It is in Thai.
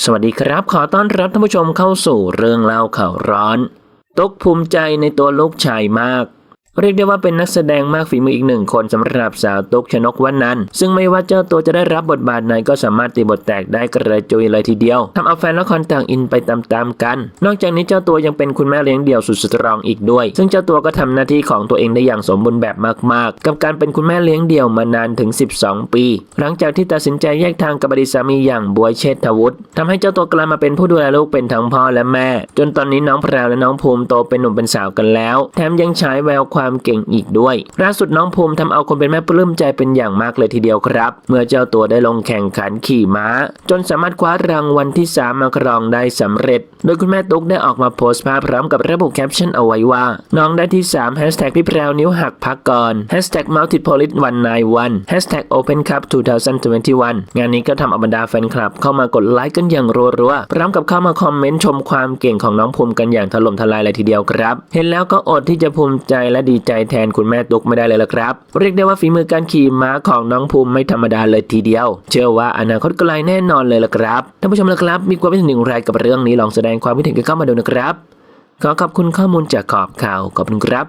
สวัสดีครับ ขอต้อนรับท่านผู้ชมเข้าสู่เรื่องเล่าข่าวร้อน ตกภูมิใจในตัวลูกชายมาก เรียกได้ว่าเป็นนักแสดงมากฝีมืออีกหนึ่งคนสำหรับสาวตุกชนกวันนันซึ่งไม่ว่าเจ้าตัวจะได้รับบทบาทไหนก็สามารถตีบทแตกได้กระจุยเลยทีเดียวทำเอาแฟนละครต่างอินไปตามๆกัน นอกจากนี้เจ้าตัวยังเป็นคุณแม่เลี้ยงเดี่ยวสุดสตรองอีกด้วย ซึ่งเจ้าตัวก็ทำหน้าที่ของตัวเองได้อย่างสมบูรณ์แบบมากๆ กับการเป็นคุณแม่เลี้ยงเดี่ยวมานานถึง 12 ปี หลังจากที่ตัดสินใจแยกทางกับอดีตสามีอย่างบวยเชษฐวุฒิทำให้เจ้าตัวกลายมาเป็นผู้ดูแลลูกเป็นทั้งพ่อและแม่ จนตอนนี้น้องแพรวและน้องภูมิโตเป็นหนุ่มเป็นสาวกันแล้ว แถมยังฉายแววความเก่งอีกด้วยล่าสุดน้องภูมิทำเอาคนเป็นแม่ปลื้มใจเป็นอย่างมากเลยทีเดียวครับ เมื่อเจ้าตัวได้ลงแข่งขันขี่ม้า จนสามารถคว้ารางวัลที่ 3 มาครองได้สำเร็จ โดยคุณแม่ตุ๊กได้ออกมาโพสต์ภาพพร้อมกับระบุแคปชั่นเอาไว้ว่า น้องได้ที่3 Hashtag พี่แพรวนิ้วหักพักก่อน Hashtag Multipolis วันนายวัน Hashtag Open Cup 2021 งานนี้ก็ทำเอาบรรดาแฟนคลับ เข้ามากดไลค์กันอย่างรัวๆพร้อมกับเข้ามาคอมเมนต์ชมความเก่งของน้องภูมิกันอย่างถล่มทลายเลยทีเดียวครับ เห็นแล้วก็อดที่จะภูมิใจและดีใจแทนคุณแม่ตุ๊กไม่ได้เลยละครับ เรียกได้ว่าฝีมือการขี่ม้าของน้องภูมิไม่ธรรมดาเลยทีเดียว เชื่อว่าอนาคตไกลแน่นอนเลยละครับท่านผู้ชมละครับ มีความคิดเห็นอย่างไรกับเรื่องนี้ลองแสดงความคิดเห็นกันเข้ามาดูนะครับ ขอขอบคุณข้อมูลจากขอบข่าวขอบคุณครับ